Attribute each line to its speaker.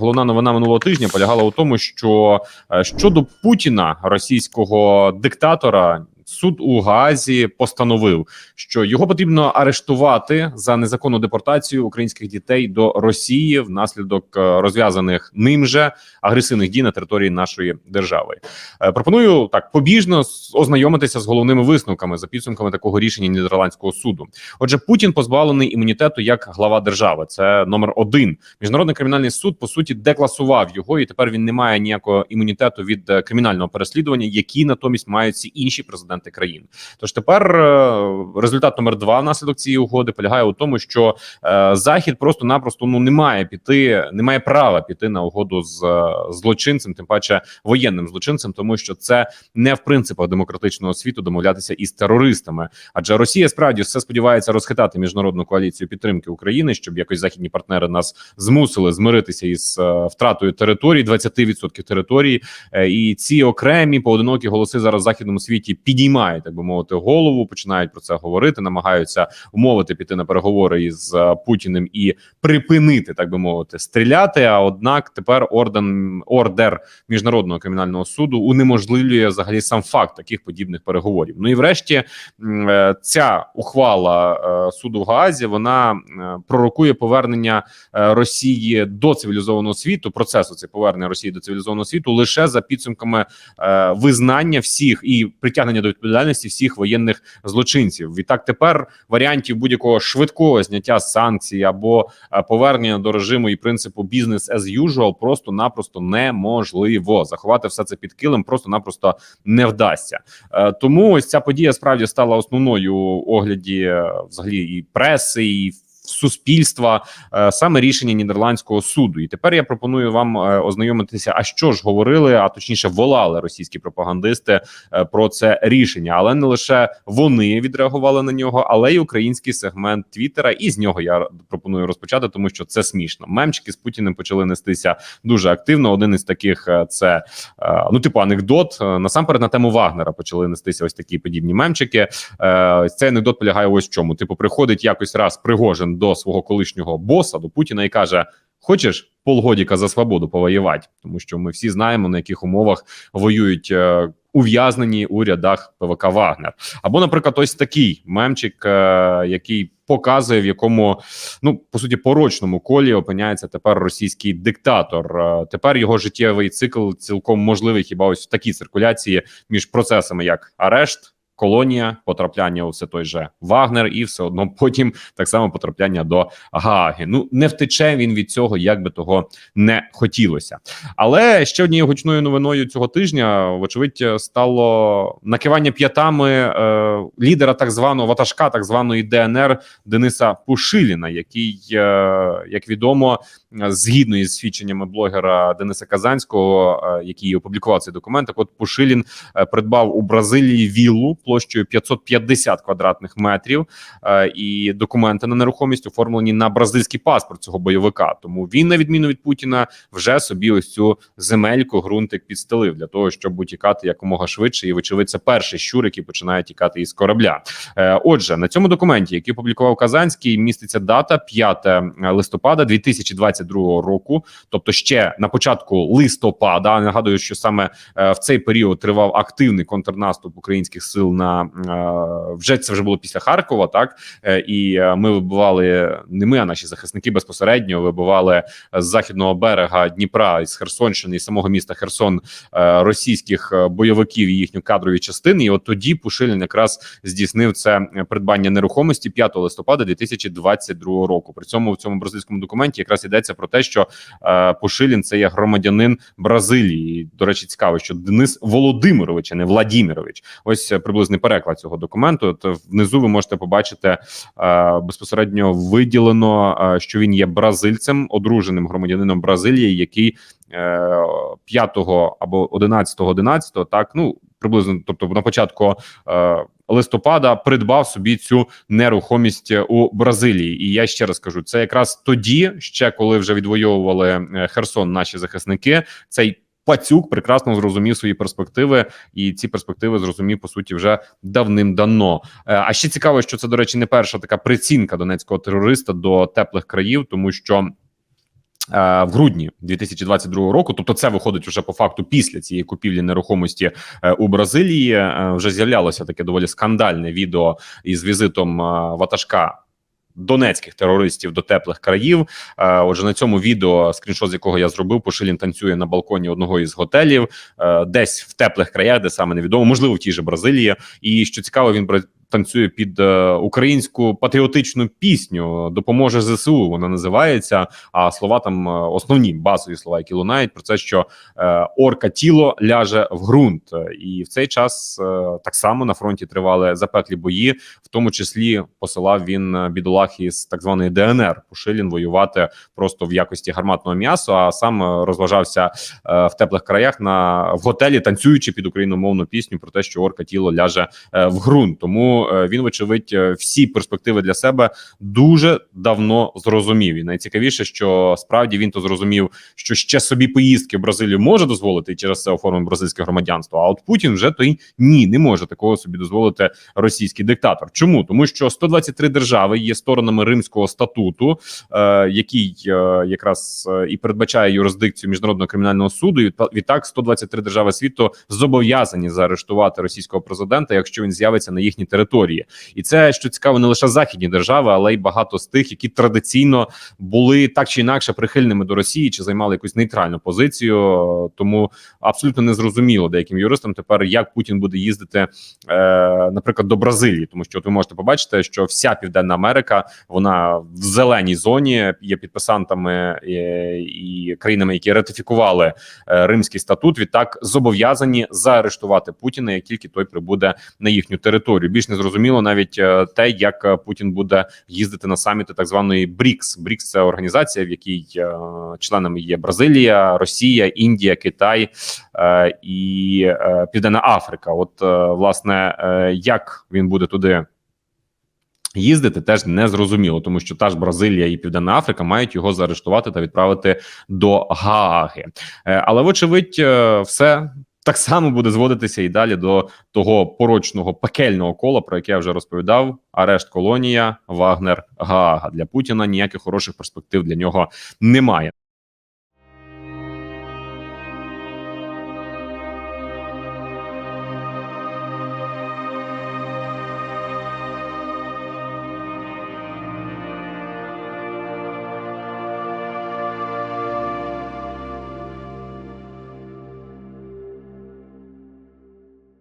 Speaker 1: Головна новина минулого тижня полягала у тому, що е, щодо Путіна, російського диктатора, суд у Гаазі постановив, що його потрібно арештувати за незаконну депортацію українських дітей до Росії внаслідок е, розв'язаних ним же агресивних дій на території нашої держави. Е, Пропоную так побіжно ознайомитися з головними висновками за підсумками такого рішення Нідерландського суду. Отже, Путін позбавлений імунітету як глава держави. Це номер один. Міжнародний кримінальний суд по суті декласував його, і тепер він не має ніякого імунітету від е, кримінального переслідування, які натомість мають всі інші президенти країн. Тож тепер е, результат номер два внаслідок цієї угоди полягає у тому, що е, захід просто-напросто ну не має піти, не має права піти на угоду з е, злочинцем, тим паче воєнним злочинцем, тому що це не в принципах демократичного світу домовлятися із терористами. Адже Росія справді все сподівається розхитати міжнародну коаліцію підтримки України, щоб якось західні партнери нас змусили змиритися із втратою території, 20% території. І ці окремі поодинокі голоси зараз в західному світі підіймають, так би мовити, голову, починають про це говорити, намагаються умовити піти на переговори із е, Путіним і припинити, так би мовити, стріляти. А однак тепер орден ордер міжнародного кримінального суду унеможливлює взагалі сам факт таких подібних переговорів. Ну і врешті е, ця ухвала е, суду в Гаазі вона пророкує повернення Росії до цивілізованого світу. Процесу це повернення Росії до цивілізованого світу лише за підсумками визнання всіх і притягнення до відповідальності всіх воєнних злочинців. Відтак тепер варіантів будь-якого швидкого зняття санкцій або е, повернення до режиму і принципу бізнес as usual просто-напросто неможливо. Заховати все це під килим просто-напросто не вдасться. Е, Тому ось ця подія справді стала основною у огляді е, взагалі і преси, і суспільства е, саме рішення нідерландського суду. І тепер я пропоную вам е, ознайомитися, а що ж говорили, а точніше волали російські пропагандисти е, про це рішення, але не лише вони відреагували на нього, але й український сегмент Твіттера. І з нього я пропоную розпочати, тому що це смішно. Мемчики з Путіним почали нестися дуже активно. Один із таких це ну, типу, анекдот. Насамперед на тему Вагнера почали нестися ось такі подібні мемчики. Цей анекдот полягає ось в чому. Типу, приходить якось раз Пригожин до свого колишнього боса, до Путіна, і каже: Хочеш полгодіка за свободу повоювати? Тому що ми всі знаємо, на яких умовах воюють. е, Ув'язнені у рядах ПВК Вагнер, або, наприклад, ось такий мемчик, е, який показує, в якому ну по суті порочному колі опиняється тепер російський диктатор. Е, Тепер його життєвий цикл цілком можливий хіба ось в такій циркуляції між процесами, як арешт. Колонія, потрапляння у все той же Вагнер, і все одно потім так само потрапляння до Гааги. Ну не втече він від цього, як би того не хотілося. Але ще однією гучною новиною цього тижня, вочевидь, стало накивання п'ятами е, лідера так званого ватажка, так званої ДНР Дениса Пушиліна, який, е, як відомо, згідно із свідченнями блогера Дениса Казанського, е, який опублікував цей документ, так от Пушилін е, придбав у Бразилії віллу площею 550 квадратних метрів, е, і документи на нерухомість оформлені на бразильський паспорт цього бойовика. Тому він, на відміну від Путіна, вже собі ось цю земельку, ґрунтик підстелив для того, щоб утікати якомога швидше. І вочевидь, це перший щур, який починає тікати із корабля. Е, Отже, на цьому документі, який опублікував Казанський, міститься дата 5 листопада 2022 року, тобто ще на початку листопада. Нагадую, що саме е, в цей період тривав активний контрнаступ українських сил на е, вже це вже було після Харкова. Так Е, і е, ми вибивали не ми, а наші захисники безпосередньо вибивали з західного берега Дніпра із Херсонщини і самого міста Херсон російських бойовиків і їхню кадрові частини. І от тоді Пушилін якраз здійснив це придбання нерухомості 5 листопада 2022 року. При цьому в цьому бразильському документі якраз йдеться про те, що Пушилін це є громадянин Бразилії. До речі, цікаво, що Денис Володимирович, а не Владімірович. Ось е, приблизний переклад цього документу. Е, внизу ви можете побачити е, безпосередньо виділено, е, що він є бразильцем, одруженим громадянином Бразилії, який е, 5 або 11 11 так ну приблизно, тобто на початку е, листопада придбав собі цю нерухомість у Бразилії. І я ще раз кажу, це якраз тоді, ще коли вже відвоювали е, Херсон, наші захисники, цей. Пацюк прекрасно зрозумів свої перспективи, і ці перспективи зрозумів по суті вже давним-давно. Е, А ще цікаво, що це до речі не перша така прицінка донецького терориста до теплих країв, тому що е, В грудні 2022 року, тобто це виходить вже по факту після цієї купівлі нерухомості е, у Бразилії. Вже з'являлося таке доволі скандальне відео із візитом ватажка донецьких терористів до теплих країв. Е, Отже, на цьому відео, скріншот з якого я зробив, Пушилін танцює на балконі одного із готелів, е, десь в теплих краях, де саме невідомо, можливо, в тій же Бразилії. І що цікаво, він танцює під е, українську патріотичну пісню Допоможе ЗСУ. Вона називається. А слова там е, основні базові слова, які лунають про це, що е, орка тіло ляже в ґрунт, і в цей час так само на фронті тривали запеклі бої, в тому числі посилав він бідолах із так званої ДНР Пушилін воювати просто в якості гарматного м'яса, а сам розважався в теплих краях на в готелі, танцюючи під україномовну пісню про те, що орка тіло ляже в ґрунт. Тому е, він, вочевидь, е, всі перспективи для себе дуже давно зрозумів. І найцікавіше, що справді він то зрозумів, що ще собі поїздки в Бразилію може дозволити і через це оформив бразильське громадянство. А от Путін вже той ні, не може такого собі дозволити російський диктатор. Чому тому, що 123 держави є сторонами Римського статуту, е, який е, якраз е, і передбачає юрисдикцію міжнародного кримінального суду. І відта- відтак 123 держави світу зобов'язані заарештувати російського президента, якщо він з'явиться на їхній території. І це що цікаво, не лише західні держави, але й багато з тих, які традиційно були так чи інакше прихильними до Росії чи займали якусь нейтральну позицію. Тому абсолютно незрозуміло деяким юристам тепер, як Путін буде їздити, е, наприклад, до Бразилії, тому що от ви можете побачити, що вся Південна Америка вона в зеленій зоні є підписантами е, і країнами, які ратифікували е, Римський статут. Відтак зобов'язані заарештувати Путіна, як тільки той прибуде на їхню територію. Більш не зрозуміло навіть е, те, як е, Путін буде їздити на саміти так званої БРІКС. БРІКС – це організація, в якій е, членами є Бразилія, Росія, Індія, Китай і Південна Африка. От власне, як він буде туди. Їздити теж не зрозуміло, тому що та ж Бразилія і Південна Африка мають його заарештувати та відправити до Гааги. Але, вочевидь, все так само буде зводитися і далі до того порочного пекельного кола, про яке я вже розповідав: арешт колонія, Вагнер, Гаага для Путіна. Ніяких хороших перспектив для нього немає.